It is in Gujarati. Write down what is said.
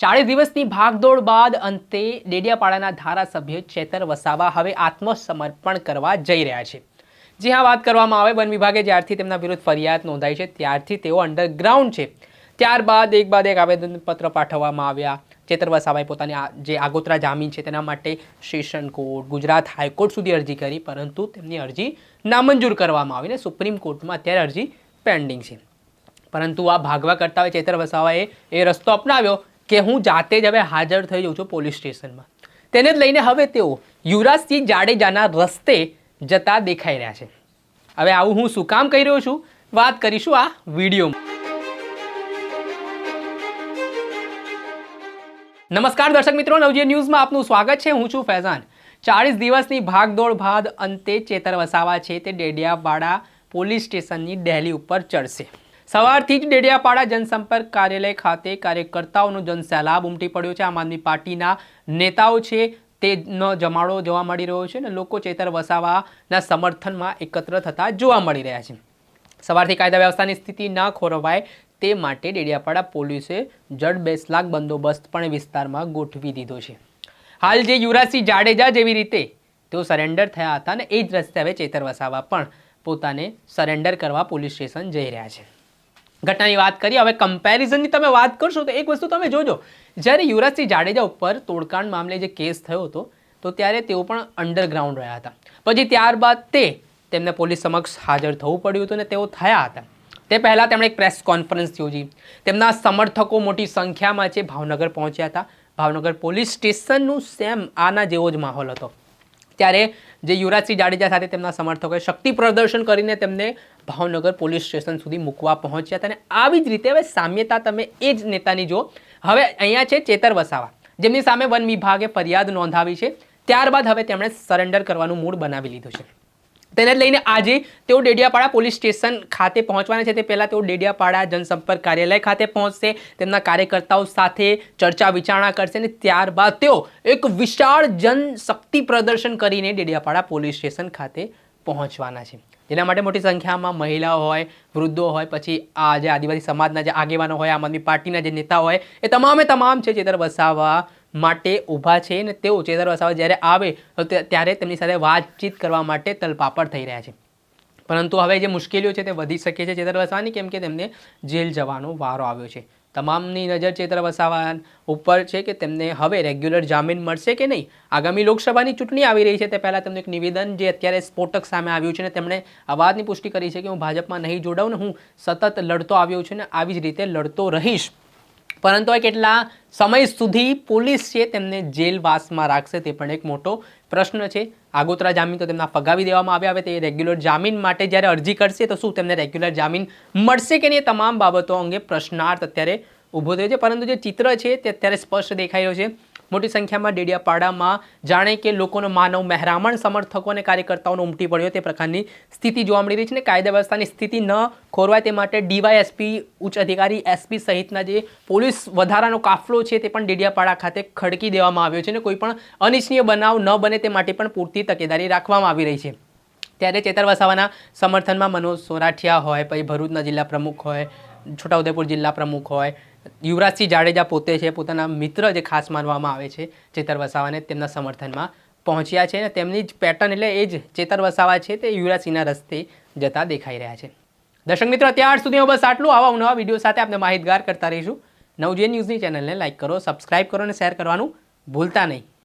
ચાળીસ દિવસની ભાગદોડ બાદ અંતે ડેડિયાપાડાના ધારાસભ્ય ચેતર વસાવા હવે આત્મસમર્પણ કરવા જઈ રહ્યા છે. જી હા વાત કરવામાં આવે, વન વિભાગે જ્યારથી તેમના વિરુદ્ધ ફરિયાદ નોંધાઈ છે, ત્યારથી તેઓ અંડરગ્રાઉન્ડ છે. ત્યારબાદ એક બાદ એક આવેદનપત્ર પાઠવવામાં આવ્યા. ચેતર વસાવાએ પોતાની જે આગોતરા જામીન છે, તેના માટે સેશન કોર્ટ, ગુજરાત હાઈકોર્ટ સુધી અરજી કરી, પરંતુ તેમની અરજી નામંજૂર કરવામાં આવીને સુપ્રીમ કોર્ટમાં અત્યારે અરજી પેન્ડિંગ છે. પરંતુ આ ભાગવા કરતા હોય ચેતર વસાવાએ એ રસ્તો અપનાવ્યો. કે હું જાતે જ હવે હાજર થઈ જઉં છું પોલીસ સ્ટેશનમાં. તેને જ લઈને હવે તેઓ યુવરાજસિંહ જાડેજાના રસ્તે જતા દેખાઈ રહ્યા છે. હવે આવું હું શું કામ કહી રહ્યો છું? વાત કરીશું આ વિડીયોમાં. નમસ્કાર દર્શક મિત્રો, નવજીવન ન્યૂઝમાં આપનું સ્વાગત છે. હું છું ફૈઝાન. ચાળીસ દિવસની ભાગદોડ બાદ અંતે ચેતર વસાવા છે તે ડેડિયાવાડા પોલીસ સ્ટેશનની ડેલી ઉપર ચડશે. સવારથી જ ડેડિયાપાડા જનસંપર્ક કાર્યાલય ખાતે કાર્યકર્તાઓનો જનસેલાબ ઉમટી પડ્યો છે. આમ આદમી પાર્ટીના નેતાઓ છે તેનો જમાડો જોવા મળી રહ્યો છે અને લોકો ચેતર વસાવાના સમર્થનમાં એકત્ર થતા જોવા મળી રહ્યા છે. સવારથી કાયદા વ્યવસ્થાની સ્થિતિ ન ખોરવાય તે માટે ડેડિયાપાડા પોલીસે જડ બેસલાક બંદોબસ્ત પણ વિસ્તારમાં ગોઠવી દીધો છે. હાલ જે યુવરાજસિંહ જાડેજા જેવી રીતે તેઓ સરેન્ડર થયા હતા અને એ જ રસ્તે હવે ચેતર વસાવા પણ પોતાને સરેન્ડર કરવા પોલીસ સ્ટેશન જઈ રહ્યા છે. ઘટનાની વાત કરીએ, હવે કમ્પેરિઝનની તમે વાત કરશો તો એક વસ્તુ તમે જોજો. જ્યારે યુવરાજસિંહ જાડેજા ઉપર તોડકાંડ મામલે જે કેસ થયો હતો, તો ત્યારે તેઓ પણ અંડરગ્રાઉન્ડ રહ્યા હતા. પછી ત્યારબાદ તે તેમને પોલીસ સમક્ષ હાજર થવું પડ્યું હતું અને તેઓ થયા હતા. તે પહેલાં તેમણે એક પ્રેસ કોન્ફરન્સ યોજી. તેમના સમર્થકો મોટી સંખ્યામાં છે, ભાવનગર પહોંચ્યા હતા. ભાવનગર પોલીસ સ્ટેશનનું સેમ આના જેવો જ માહોલ હતો. ત્યારે જે યુવરાજસિંહ જાડેજા સાથે તેમના સમર્થકોએ શક્તિ પ્રદર્શન કરીને તેમને ભાવનગર પોલીસ સ્ટેશન સુધી મૂકવા પહોંચ્યા હતા. અને આવી જ રીતે હવે સામ્યતા તમે એ જ નેતાની જો હવે અહીંયા છે ચેતર વસાવા. જેમની સામે વન વિભાગે ફરિયાદ નોંધાવી છે. ત્યારબાદ હવે તેમણે સરેન્ડર કરવાનું મૂડ બનાવી લીધું છે. તેને લઈને આજે તેઓ ડેડિયાપાડા પોલીસ સ્ટેશન ખાતે પહોંચવાના છે. તે પહેલાં તેઓ ડેડિયાપાડા જનસંપર્ક કાર્યાલય ખાતે પહોંચશે. તેમના કાર્યકર્તાઓ સાથે ચર્ચા વિચારણા કરશે અને ત્યારબાદ તેઓ એક વિશાળ જનશક્તિ પ્રદર્શન કરીને ડેડિયાપાડા પોલીસ સ્ટેશન ખાતે પહોંચવાના છે. જેના માટે મોટી સંખ્યામાં મહિલાઓ હોય, વૃદ્ધો હોય, પછી આ જે આદિવાસી સમાજના જે આગેવાનો હોય, આમ આદમી પાર્ટીના જે નેતા હોય, એ તમામે તમામ છે. ચેતર વસાવા માટે ઊભા છે અને તેઓ ચેતર વસાવા જ્યારે આવે, તો ત્યારે તેમની સાથે વાતચીત કરવા માટે તલપાપડ થઈ રહ્યા છે. પરંતુ હવે જે મુશ્કેલીઓ છે તે વધી શકે છે ચેતર વસાવાની, કેમ કે તેમને જેલ જવાનો વારો આવ્યો છે. તમામની નજર ચેતર વસાવા ઉપર છે કે તેમને હવે રેગ્યુલર જામીન મળશે કે નહીં? આગામી લોકસભાની ચૂંટણી આવી રહી છે, તે પહેલાં તેમનું એક નિવેદન જે અત્યારે સ્ફોટક સામે આવ્યું છે ને તેમણે આ વાતની પુષ્ટિ કરી છે કે હું ભાજપમાં નહીં જોડાઉં ને હું સતત લડતો આવ્યો છું ને આવી જ રીતે લડતો રહીશ. પરંતુ હવે કેટલા સમય સુધી પોલીસ છે તેમને જેલવાસમાં રાખશે તે પણ એક મોટો પ્રશ્ન છે. આગોતરા જામીન તો તેમના ફગાવી દેવામાં આવ્યા હવે તે રેગ્યુલર જામીન માટે જ્યારે અરજી કરશે તો શું તેમને રેગ્યુલર જામીન મળશે કે નહીં તમામ બાબતો અંગે પ્રશ્નાર્થ અત્યારે ઊભો થયો છે. પરંતુ જે ચિત્ર છે તે અત્યારે સ્પષ્ટ દેખાઈ રહ્યો છે. મોટી સંખ્યામાં ડેડિયાપાડામાં જાણે કે લોકોનો માનવ મહેરામણ, સમર્થકો અને કાર્યકર્તાઓનો ઉમટી પડ્યો. તે પ્રકારની સ્થિતિ જોવા મળી રહી છે અને કાયદા વ્યવસ્થાની સ્થિતિ ન ખોરવાય તે માટે ડીવાયએસપી, ઉચ્ચ અધિકારી, એસપી સહિતના જે પોલીસ વધારાનો કાફલો છે તે પણ ડેડિયાપાડા ખાતે ખડકી દેવામાં આવ્યો છે અને કોઈ પણ અનિચ્છનીય બનાવ ન બને તે માટે પણ પૂરતી તકેદારી રાખવામાં આવી રહી છે. ત્યારે ચેતર વસાવાના સમર્થનમાં મનોજ સોરાઠિયા હોય, પછી ભરૂચના જિલ્લા પ્રમુખ હોય છોટાઉદેપુર જિલ્લા પ્રમુખ હોય, યુવરાજસિંહ જાડેજા પોતે છે, પોતાના મિત્ર જે ખાસ માનવામાં આવે છે, ચેતર વસાવાને તેમના સમર્થનમાં પહોંચ્યા છે અને તેમની જ પેટર્ન એટલે એ જ ચેતર વસાવા છે તે યુવરાજસિંહના રસ્તે જતા દેખાઈ રહ્યા છે. દર્શક મિત્રો, અત્યાર સુધી બસ આટલું. આવા નવા વીડિયો સાથે આપણે માહિતગાર કરતા રહીશું. નવજીવન ન્યૂઝની ચેનલને લાઇક કરો સબસ્ક્રાઇબ કરો અને શેર કરવાનું ભૂલતા નહીં.